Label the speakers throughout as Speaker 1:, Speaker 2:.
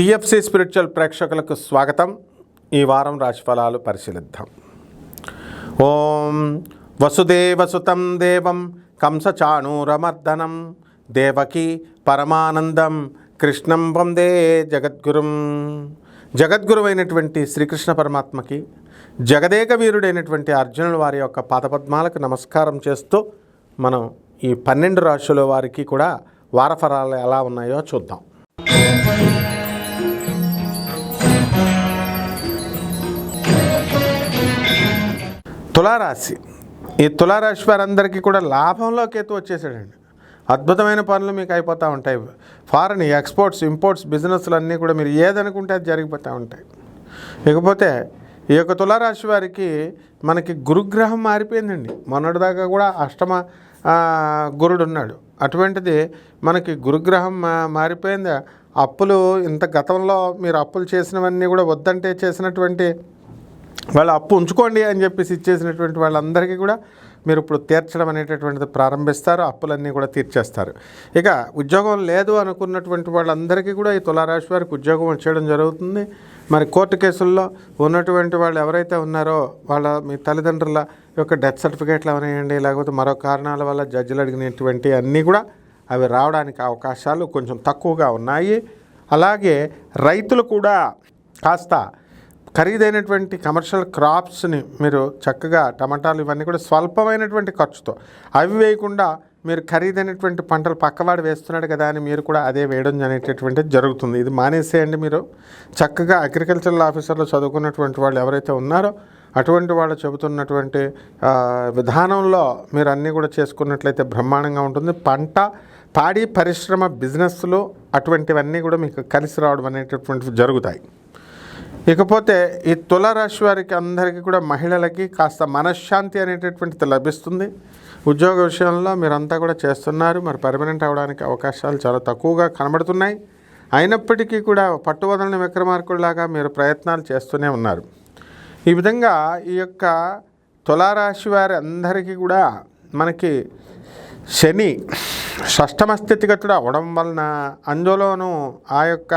Speaker 1: TFC spiritual ప్రేక్షకులకు స్వాగతం. ఈ వారం రాశిఫలాలు పరిశీలిద్దాం. ఓం వసుదేవసుతం దేవం కంసచాణూరమర్దనం దేవకి పరమానందం కృష్ణం వందే జగద్గురుం. జగద్గురువైనటువంటి శ్రీకృష్ణ పరమాత్మకి జగదేక వీరుడైనటువంటి అర్జునుడు వారి యొక్క పాదపద్మాలకు నమస్కారం చేస్తూ మనం ఈ పన్నెండు రాశుల వారికి కూడా వారఫలాలు ఎలా ఉన్నాయో చూద్దాం. తులారాశి. ఈ తులారాశి వారందరికీ కూడా లాభంలో కేతు వచ్చేసాడండి. అద్భుతమైన పనులు మీకు అయిపోతూ ఉంటాయి. ఫారెన్ ఎక్స్పోర్ట్స్ ఇంపోర్ట్స్ బిజినెస్లు అన్నీ కూడా మీరు ఏదనుకుంటే అది జరిగిపోతూ ఉంటాయి. ఇకపోతే ఈ యొక్క తులారాశి వారికి మనకి గురుగ్రహం మారిపోయిందండి. మొన్నటిదాకా కూడా అష్టమ గురుడు ఉన్నాడు. అటువంటిది మనకి గురుగ్రహం మా మారిపోయింది. అప్పులు ఇంత గతంలో మీరు అప్పులు చేసినవన్నీ కూడా వద్దంటే చేసినటువంటి వాళ్ళు అప్పు ఉంచుకోండి అని చెప్పేసి ఇచ్చేసినటువంటి వాళ్ళందరికీ కూడా మీరు ఇప్పుడు తీర్చడం అనేటటువంటిది ప్రారంభిస్తారు అప్పులన్నీ కూడా తీర్చేస్తారు. ఇక ఉద్యోగం లేదు అనుకున్నటువంటి వాళ్ళందరికీ కూడా ఈ తులారాశి వారికి ఉద్యోగం వచ్చేయడం జరుగుతుంది. మరి కోర్టు కేసుల్లో ఉన్నటువంటి వాళ్ళు ఎవరైతే ఉన్నారో వాళ్ళ మీ తల్లిదండ్రుల యొక్క డెత్ సర్టిఫికేట్లు అవనేయండి లేకపోతే మరో కారణాల వల్ల జడ్జిలు అడిగినటువంటి అన్నీ కూడా అవి రావడానికి అవకాశాలు కొంచెం తక్కువగా ఉన్నాయి. అలాగే రైతులు కూడా కాస్త ఖరీదైనటువంటి కమర్షియల్ క్రాప్స్ని మీరు చక్కగా టమాటాలు ఇవన్నీ కూడా స్వల్పమైనటువంటి ఖర్చుతో. అవి వేయకుండా మీరు ఖరీదైనటువంటి పంటలు పక్కవాడు వేస్తున్నాడు కదా అని మీరు కూడా అదే వేయడం అనేటటువంటిది జరుగుతుంది. ఇది మానేసేయండి మీరు. చక్కగా అగ్రికల్చరల్ ఆఫీసర్లో చదువుకున్నటువంటి వాళ్ళు ఎవరైతే ఉన్నారో అటువంటి వాళ్ళు చెబుతున్నటువంటి విధానంలో మీరు అన్నీ కూడా చేసుకున్నట్లయితే బ్రహ్మాండంగా ఉంటుంది. పంట పాడి పరిశ్రమ బిజినెస్లో అటువంటివన్నీ కూడా మీకు కలిసి రావడం అనేటటువంటివి జరుగుతాయి. ఇకపోతే ఈ తులారాశి వారికి అందరికీ కూడా మహిళలకి కాస్త మనశ్శాంతి అనేటటువంటిది లభిస్తుంది. ఉద్యోగ విషయంలో మీరంతా కూడా చేస్తున్నారు. మరి పర్మనెంట్ అవడానికి అవకాశాలు చాలా తక్కువగా కనబడుతున్నాయి. అయినప్పటికీ కూడా పట్టువదలని విక్రమార్కుడిలాగా మీరు ప్రయత్నాలు చేస్తూనే ఉన్నారు. ఈ విధంగా ఈ యొక్క తులారాశి వారి అందరికీ కూడా మనకి శని షష్టమ స్థితిగతుడు అవ్వడం వలన అందులోనూ ఆ యొక్క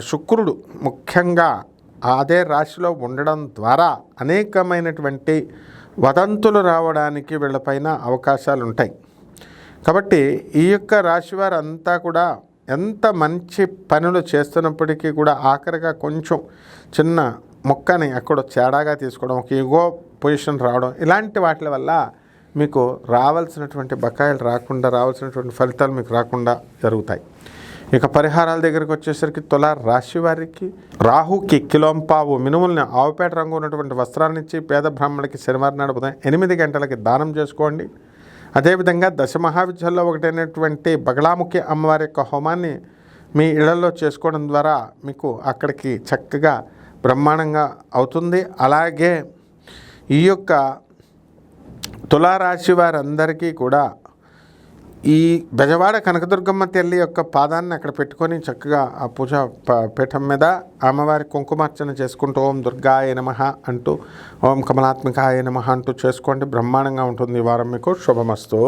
Speaker 1: శుక్రుడు ముఖ్యంగా అదే రాశిలో ఉండడం ద్వారా అనేకమైనటువంటి వదంతులు రావడానికి వీళ్ళపైన అవకాశాలు ఉంటాయి కాబట్టి ఈ యొక్క రాశి వారంతా కూడా ఎంత మంచి పనులు చేస్తున్నప్పటికీ కూడా ఆఖరిగా కొంచెం చిన్న మొక్కని అక్కడ తేడాగా తీసుకోవడం ఒక ఈగో పొజిషన్ రావడం ఇలాంటి వాటి వల్ల మీకు రావాల్సినటువంటి బకాయిలు రాకుండా రావాల్సినటువంటి ఫలితాలు మీకు రాకుండా జరుగుతాయి. ఇక పరిహారాల దగ్గరికి వచ్చేసరికి తుల రాశి వారికి రాహుకి కిలోంపావు మినుముల్ని ఆవుపేట రంగు ఉన్నటువంటి వస్త్రాన్ని ఇచ్చి పేద బ్రాహ్మణులకి శనివారం నాడు ఉదయం ఎనిమిది గంటలకి దానం చేసుకోండి. అదేవిధంగా దశ మహావిద్యాల్లో ఒకటైనటువంటి బగలాముఖి అమ్మవారి యొక్క హోమాన్ని మీ ఇళ్ళలో చేసుకోవడం ద్వారా మీకు అక్కడికి చక్కగా బ్రహ్మాండంగా అవుతుంది. అలాగే ఈ యొక్క తులారాశి వారందరికీ కూడా ఈ బెజవాడ కనకదుర్గమ్మ తల్లి యొక్క పాదాన్ని అక్కడ పెట్టుకొని చక్కగా ఆ పూజ ప- పీఠం మీద అమ్మవారి కుంకుమార్చన చేసుకుంటూ ఓం దుర్గాయ నమ అంటూ ఓం కమలాత్మికాయ నమ అంటూ చేసుకోండి. బ్రహ్మాండంగా ఉంటుంది ఈ వారం మీకు. శుభమస్తు.